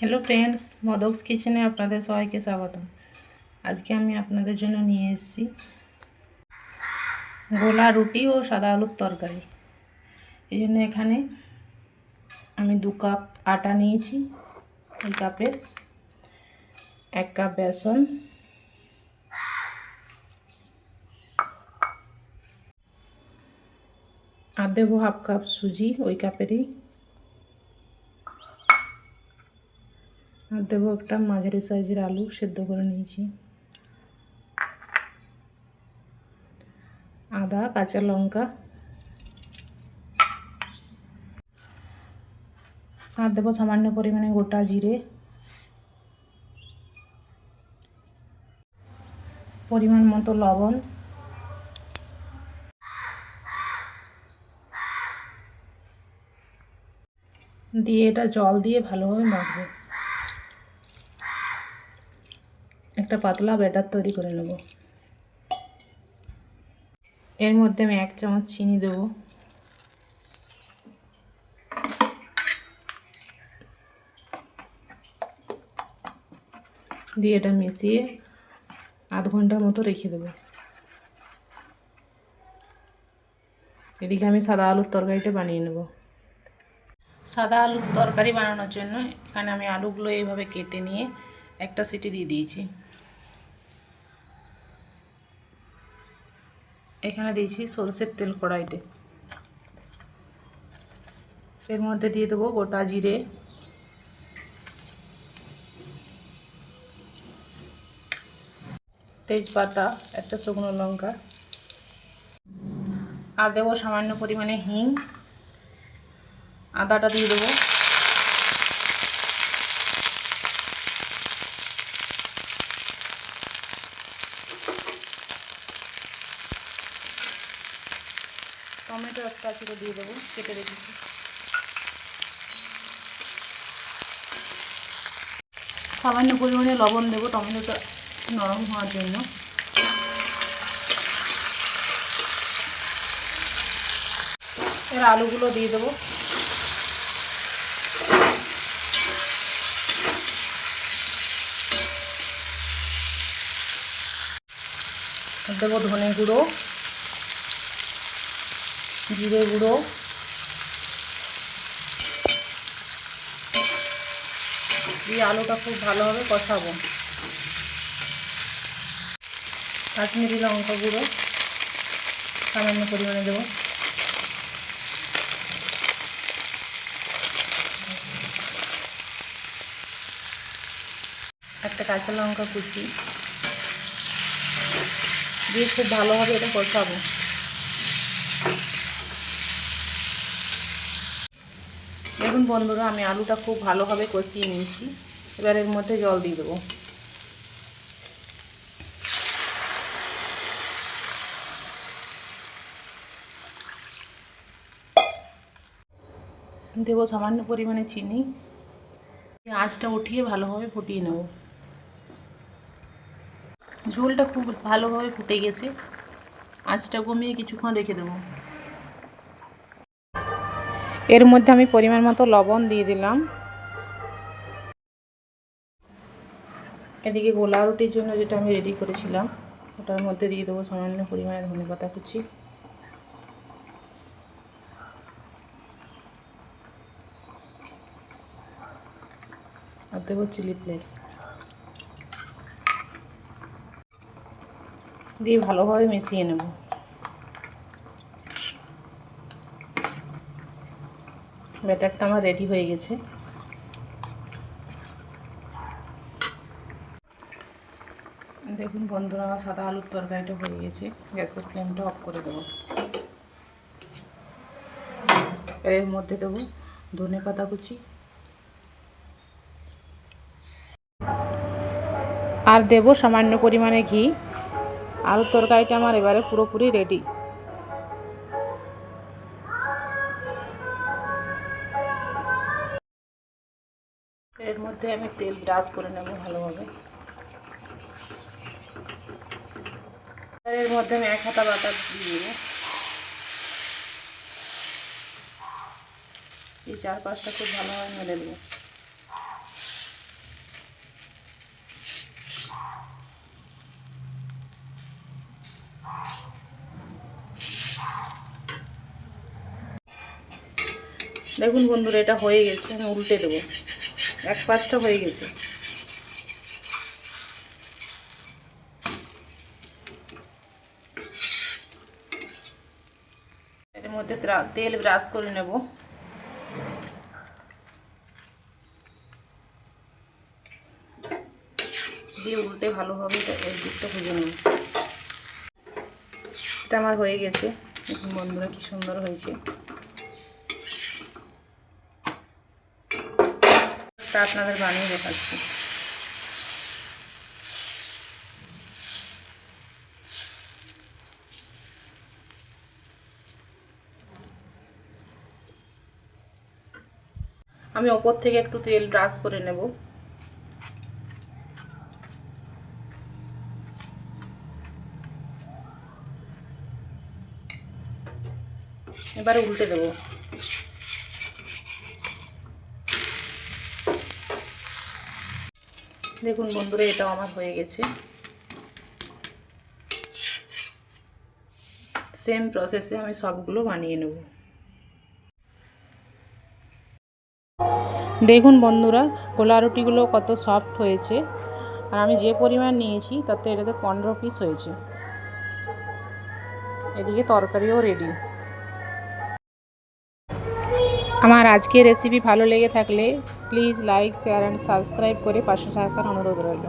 Hello friends মদকস কিচেনে আপনাদের সবাইকে স্বাগতম। আজকে আমি আপনাদের জন্য নিয়ে এসেছি গোলা রুটি ও সাদা আলুর তরকারি। এই জন্য এখানে আমি দু কাপ আটা নিয়েছি, এই কাপের এক কাপ বেসন। আর দেবো হাফ কাপ সুজি, ওই কাপেরই। আর দেবো একটা মাঝারি সাইজের আলু সেদ্ধ করে নিয়েছি। আদা, কাঁচা লঙ্কা। আর দেবো সামান্য পরিমাণে গোটা জিরে। পরিমাণ মতো লবণ। দিয়ে এটা জল দিয়ে ভালোভাবে মাখবো। একটা পাতলা ব্যাটার তৈরি করে নেব। এর মধ্যে আমি এক চামচ চিনি দেবো। দিয়ে এটা মিশিয়ে আধ ঘণ্টার মতো রেখে দেবো। এদিকে আমি সাদা আলুর তরকারিটা বানিয়ে নেব। সাদা আলুর তরকারি বানানোর জন্য এখানে আমি আলুগুলো এইভাবে কেটে নিয়ে একটা সিটি দিয়ে দিয়েছি। এখানে দিয়েছি সরষের তেল কড়াইতে। এর মধ্যে দিয়ে দেবো গোটা জিরে। তেজপাতা, একটা শুকনো লঙ্কা। আর দেবো সামান্য পরিমাণে হিং। আদাটা দিয়ে দেবো। একটা দিয়ে দেবো, কেটে রেখেছি। সামান্য পরিমাণে লবণ দেবো, টমেটোটা নরম হওয়ার জন্য। এর আলুগুলো দিয়ে দেবো। দেবো ধনে গুঁড়ো। জিরে গুঁড়ো। দিয়ে আলুটা খুব ভালোভাবে কষাবো। কাশ্মীরি লঙ্কা গুঁড়ো সামান্য পরিমাণে দেবো। একটা কাঁচা লঙ্কা কুচি। দিয়ে খুব ভালোভাবে এটা কষাবো। দেখুন বন্ধুরা আমি আলুটা খুব ভালোভাবে কষিয়ে নিয়েছি। এবার এর মধ্যে জল দিয়ে দেবো। দেবো সামান্য পরিমাণে চিনি। আঁচটা উঠিয়ে ভালোভাবে ফুটিয়ে নেব। ঝোলটা খুব ভালোভাবে ফুটে গেছে। আঁচটা কমিয়ে কিছুক্ষণ রেখে দেবো। এর মধ্যে আমি পরিমাণ মতো লবণ দিয়ে দিলাম। এদিকে গোলা রুটির জন্য যেটা আমি রেডি করেছিলাম, ওটার মধ্যে দিয়ে দেবো সামান্য পরিমাণে ধনে পাতা কুচি। আর দেবো চিলি ফ্লেক্স দিয়ে ভালোভাবে মিশিয়ে নেব। ব্যাটারটা আমার রেডি হয়ে গেছে। দেখুন বন্ধুরা, আমার সাদা আলুর তরকারিটা হয়ে গেছে। গ্যাসের ফ্লেমটা অফ করে দেবো। এর মধ্যে দেবো ধনে পাতা কুচি। আর দেবো সামান্য পরিমাণে ঘি। আলুর তরকারিটা আমার এবারে পুরোপুরি রেডি মধ্যে আমি তেল ব্রাশ করে নেব ভালোভাবে। এর মধ্যে আমি এক হাতা বাটা দিয়ে দেবো। এই চার পাঁচটা খুব ভালোভাবে মেলে দেবো দেখুন বন্ধুরা, এটা হয়ে গেছে, আমি উল্টে দেবো। এক পাঁচটা হয়ে গেছে। এর মধ্যে তেল ব্রাশ করে নেব। দিয়ে উল্টে ভালোভাবে এই দিকটা ভেজে নেব। এটা আমার হয়ে গেছে। বন্ধুরা, কি সুন্দর হয়েছে। তা আপনাদের বানিয়ে দেখাচ্ছি। আমি ওপর থেকে একটু তেল ব্রাশ করে নেব। এবারে উল্টে দেবো। দেখুন বন্ধুরা, এটাও আমার হয়ে গেছে। সেম প্রসেসে আমি সবগুলো বানিয়ে নেব। দেখুন বন্ধুরা গোলা রুটিগুলো কত সফট হয়েছে। আর আমি যে পরিমাণ নিয়েছি, তাতে এটাতে পনেরো পিস হয়েছে। এদিকে তরকারিও রেডি আমার আজকের রেসিপি ভালো লেগে থাকলে please like share and subscribe করে পাশে থাকার অনুরোধ রইল।